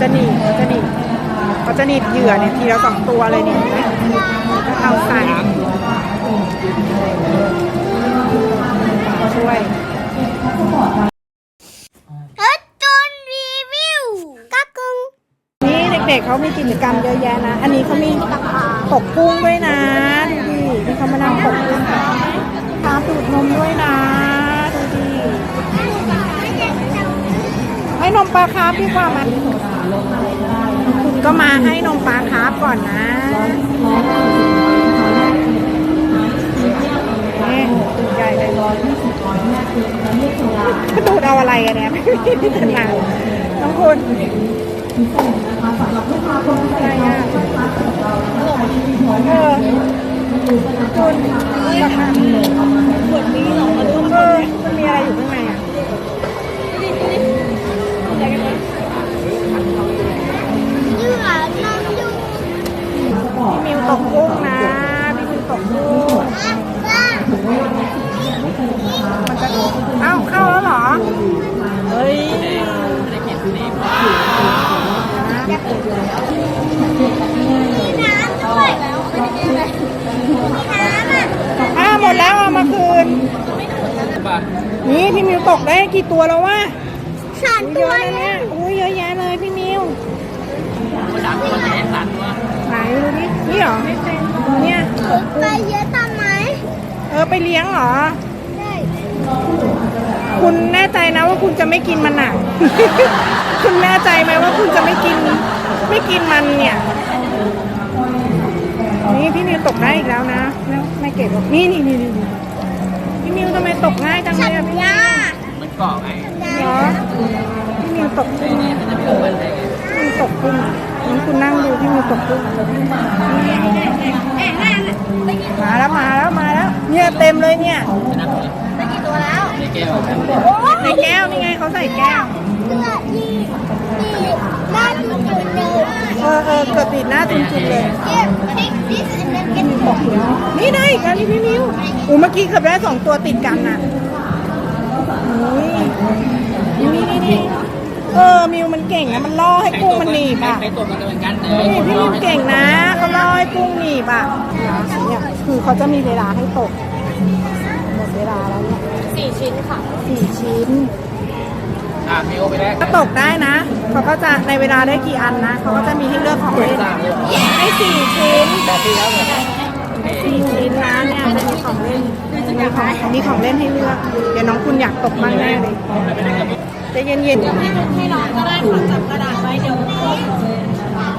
จะหนีบจะหนีบเขาจะหนีบเหยื่อเนี่ยทีละสองตัวเลยเนี่ยเห็นไหมแล้วเอาใส่ช่วยเอิร์ธจูนรีวิวกักกึงนี่เด็กๆเขามีกิจกรรมเยอะแยะนะ อันนี้เขามีตกกุ้งด้วยนะดูดินี่เขามานั่งตกกุ้งกันพาตูดนมด้วยนะ ให้นมปลาคาร์ฟดีกว่าไหมคุณก็มาให้นมปลาคาร์ฟก่อนนะนี่ใหญ่เลยดูดเอาอะไรกันเนี่ยไม่มีขนาดน้องคุณอะไรอะเออคุณราคาขวดนี้หรอเออมันมีอะไรอยู่ข้างในอะ เหยื่อน้ำยู พี่มิว ตกกุ้งนะพี่มิวตกกุ้งว่ามันจะเอ้าเข้าแล้วเหรอ เฮ้ยน้ำด้วยน้ำอะอ้าหมดแล้วเอามาคืน นี่พี่มิวตกได้กี่ตัวแล้ววะสามเยตัวอะนะเนี่ยอุ้ยเยอะแยะเลยพี่มิว สามตัวไหนสามตัวไหนดูดินี่เหรอเนี่ยตกไปกุ้งเยอะทำไหมเออไปเลี้ยงเหรอได้คุณแน่ใจนะว่าคุณจะไม่กินมันอะ คุณแน่ใจไหมว่าคุณจะไม่กิน ไม่กินมันเนี่ย นี่พี่มิวตกได้อีกแล้วนะแล้วไม่เก็บหรอกนี่นี่นี่นี่นี่พี่มิวทำไมตกง่ายจังเลยอะพี่มิวยามันเกาะไงเหรอพี่มิวตกกุ้งนี่มันจะไม่ลงมันได้ไงพี่มิวต กกุ้งน้องคุณนั่งดูพี่มิวตกกุ้งมาแล้วมาแล้วมาแล้ว เนี่ยเต็มเลยเนี่ยจะนั่งตรงนี้ได้กี่ตัวแล้วในแก้วกันในแก้วนี่ไงเขาใส่แก้วเสื้อที่ที่ด้านจุดเดิมเออเออเกือบติดหน้าจุนๆเลยเก็บ take this and then get นี่ได้อีกแล้วนี่พี่มิวอู้เมื่อกี้เกือบได้สองตัวติดกันน่ะนี่นี่นี่นี่ เออมิวมันเก่งนะมันล่อให้กุ้งมันหนีบอะใช้ตัวมันก็เหมือนกันแต่นี่พี่มิวเก่งนะเขาล่อให้กุ้งหนีบอะเนี่ยคือเขาจะมีเวลาให้ตกหมดเวลาแล้วเนี่ยสี่ชิ้นค่ะสี่ชิ้น อะมีโอไปแรกก็ตกได้นะ เขาก็จะในเวลาได้กี่อันนะ เขาก็จะมีให้เลือกของเล่นให้สี่ชิ้นแบบที่แล้วเหรอสี่ชิ้นนะเนี่ยจะมีของเล่นมีของมีของเล่นให้เลือก เดี๋ยวน้องคุณอยากตกบ้างแน่เลยใจะเย็นๆให้น้องก็ได้ขอจับกระดาษไว้เดี๋ยว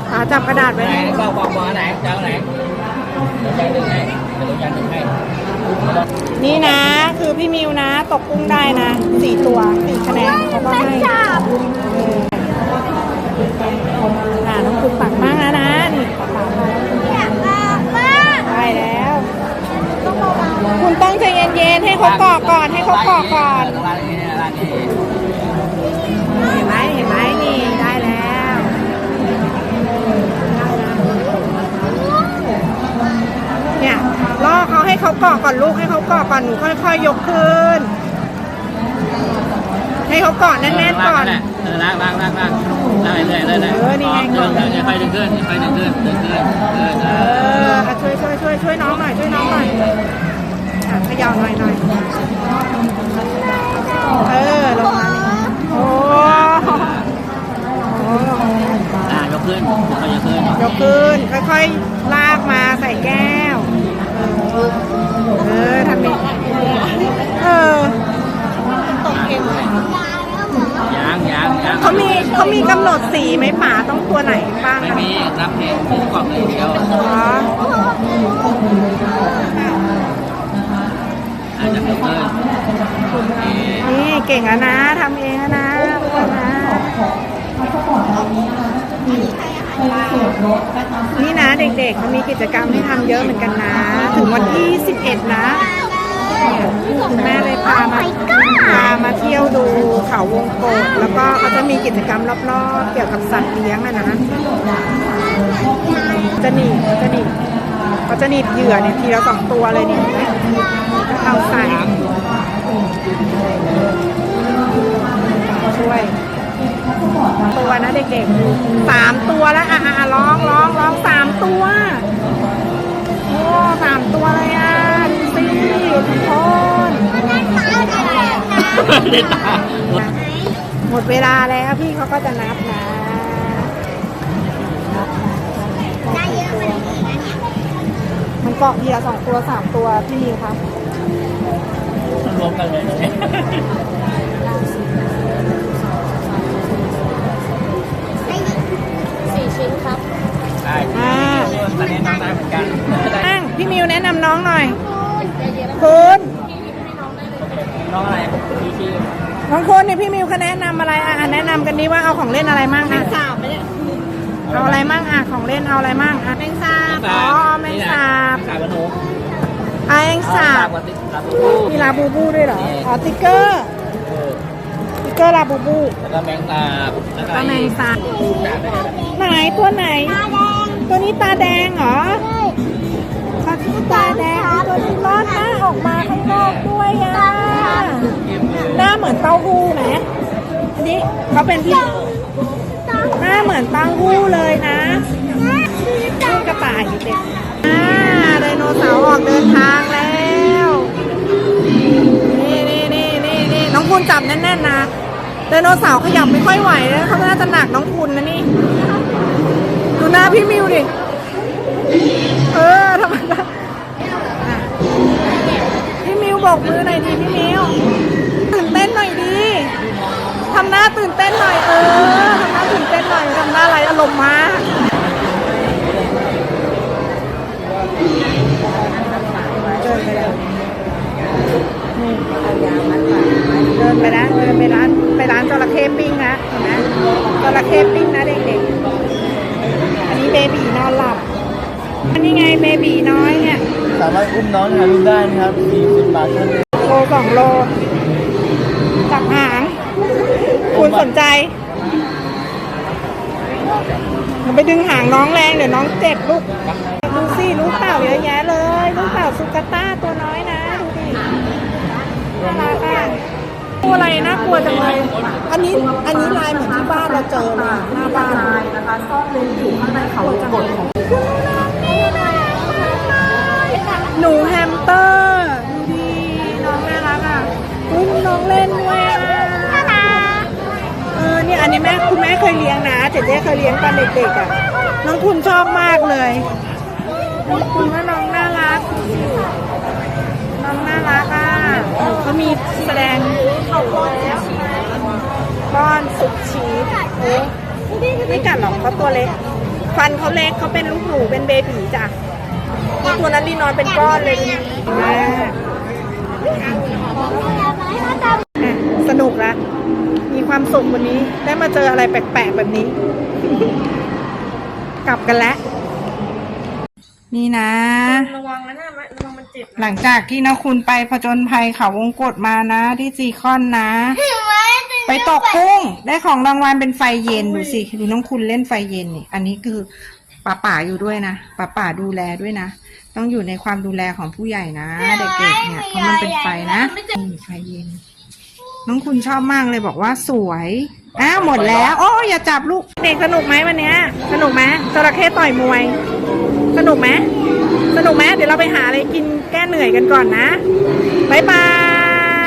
ขาจับกระดาษไว้ไหนก็บอกมาไหนเจ้าไหนเดี๋ยวยันหนึ่งให้เดี๋ยวยันหนึ่งให้นี่นะ คือพี่มิวนะ ตกกุ้งได้นะสี่ตัวสี่คะแนนเขาก็ให้เอออ่าน้องคุณปักมากแล้วนะนี่ปักมาแล้วอยากออกบ้างได้แล้ว คุณต้องใจเย็นๆให้เขาเกาะก่อนให้เขาเกาะก่อนร้าน เนี่ยล่อเขาให้เขาเกาะก่อนลูกให้เขาเกาะก่อนหนูค่อยๆยกขึ้น ให้เขาเกาะแน่นๆก่อนเออล้างล้างล้างล้างล้างเรื่อยๆเลยเลยค่อยดึงขึ้นค่อยดึงขึ้นดึงขึ้นเออเอออะช่วยช่วยช่วยช่วยน้องหน่อยช่วยน้องหน่อยอะเขย่าหน่อยหน่อยเออลงมานี่โอ้โหอ่ายกขึ้นค่อยยกขึ้นยกขึ้นค่อยๆลากมาใส่แก้ว เออทำนี้เออยางยางยางเขามีเขามีกำหนดสีไหมป่าต้องตัวไหนบ้างไม่มีนับเพลงกล่องเลยเดียวอ๋ออาจจะยกขึ้นนี่เก่งแล้วนะทำเองแล้วนะนะนะ เด็กๆเขามีกิจกรรมให้ทำเยอะเหมือนกันนะ ถึงวันที่ 11 นะเนี่ยคุณแม่เลยพามาพามาเที่ยวดูเขาวงกตแล้วก็เขาจะมีกิจกรรมรอบๆ เกี่ยวกับสัตว์เลี้ยงอะนะจะหนีบจะหนีบเขาจะหนีบเหยื่อเนี่ยทีละสองตัวเลยเนี่ยเห็นไหมแล้วเอาใส่ช่วย ตัวนะเด็กๆสามตัวแล้วอะอะร้องร้องร้องสามตัวโอ้สามตัวเลยอะดูสิทุกคนได้ตาหมดเวลาแล้วพี่เขาก็จะนับนะมันดีนะเนี่ยมันเกาะทีละสองตัวสามตัวพี่มีครับรวมกันเลย ชื่อน้องคุณเนี่ยพี่มิวเขาแนะนำอะไรอะอะแนะนำกันนี้ว่าเอาของเล่นอะไรมั่งอะสามไปเนี่ยเอาอะไรมั่งอะของเล่นเอาอะไรมั่งอะ แมงสาบอ๋อแมงสาบสาบกระหนูไอ้สาบกับติ๊กสาบกระหนูมีลาบูบูด้วยเหรออ๋อติ๊กเกอร์เออติ๊กเกอร์ลาบูบูแล้วก็แมงสาบแล้วก็ก็แมงสาบสาบได้เลยไหนตัวไหนตาแดงตัวนี้ตาแดงเหรอใช่เขาชื่อตาแดงตัวนี้รอดหน้าออกมาข้างนอกด้วยอะ หน้าเหมือนเต้าหู้ไหมอันนี้เขาเป็นพี่หน้าเหมือนเต้าหู้เลยนะลูกกระต่ายเด็กอ่าไดโนเสาร์ออกเดินทางแล้วนี่นี่นี่นี่นี่น้องคุณจับแน่นๆนะไดโนเสาร์ขยับไม่ค่อยไหวเลยเขาน่าจะหนักน้องคุณนะนี่ดูหน้าพี่มิวดิเออทำไม บกมือหน่อยดิพี่มิวตื่นเต้นหน่อยดิทำหน้าตื่นเต้นหน่อยเออทำหน้าตื่นเต้นหน่อยทำหน้าไรอารมณ์มากเดินไปแล้วนี่เดินไปนะเดินไปร้านไปร้านจระเข้ปิ้งนะเห็นไหมจระเข้ปิ้งนะเด็กๆอันนี้เบบีนอนหลับอันนี้ไงเบบีน้อยเนี่ย สามารถอุ้มน้องถ่ายรูปได้นะครับ40บาทเท่านั้นโลสองโลจับหาง คุณสนใจอย่าไปดึงหางน้องแรงเดี๋ยวน้องเจ็บลูก ดูสิลูกเต่าเยอะแยะเลย ลูกเต่าสุกาต้าตัวน้อยนะดูดิน่ารักอะตัวอะไรน่ากลัวจังเลย อันนี้อันนี้ลายเหมือนที่บ้านเราเจอเลยอะหน้าบ้านนะคะซ่อนเลนอยู่ข้างในเขากดของห นูแฮมสเตอร์ดูดีน้องน่ารักอะอุ้ยมีน้องเล่นด้วยอะเออเนี่ยอันนี้แม่คุณแม่เคยเลี้ยงนะเจ๊เจ๊เคยเลี้ยงตอนเด็กๆอะน้องคุณชอบมากเลยน้องคุณว่าน้องน่ารักน้องน่ารักอะเขามีแสดงป้อนสุกชีสโอ้ไม่กัดหรอกเขาตัวเล็กฟันเขาเล็กเขาเป็นลูกหนูเป็นเบบีจ้ะ ตัวนั้นลีนอนเป็นก้อนเลยดูดิแม่อะสนุกละมีความสุขวันนี้ ได้มาเจออะไรแปลกๆแบบนี้ กลับกันแล้ว นี่นะ ระวังนะนะระวังมันเจ็บหลังจากที่นะคุณไปผจญภัยเขาวงกฏมานะ ที่ซีคอนนะ ไปตกกุ้ง ได้ของรางวัลเป็นไฟเย็นดูสิดูน้องคุณเล่นไฟเย็นนี่ อันนี้คือป่าป่าอยู่ด้วยนะป่าป่าดูแลด้วยนะ ต้องอยู่ในความดูแลของผู้ใหญ่นะ เด็กๆเนี่ยเพราะมันเป็นไฟนะนี่ไฟเย็น น้องคุณชอบมากเลยบอกว่าสวยอ้าวหมดแล้ว โอ้ยอย่าจับลูกเด็กสนุกไหมวันเนี้ย สนุกไหมจระเข้ต่อยมวย สนุกไหมสนุกไหมเดี๋ยวเราไปหาอะไรกินแก้เหนื่อยกันก่อนนะบายบา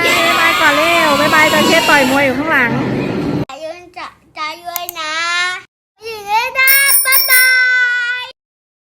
ยบายบายก่อนเร็วบายบายจระเข้ต่อยมวยอยู่ข้างหลัง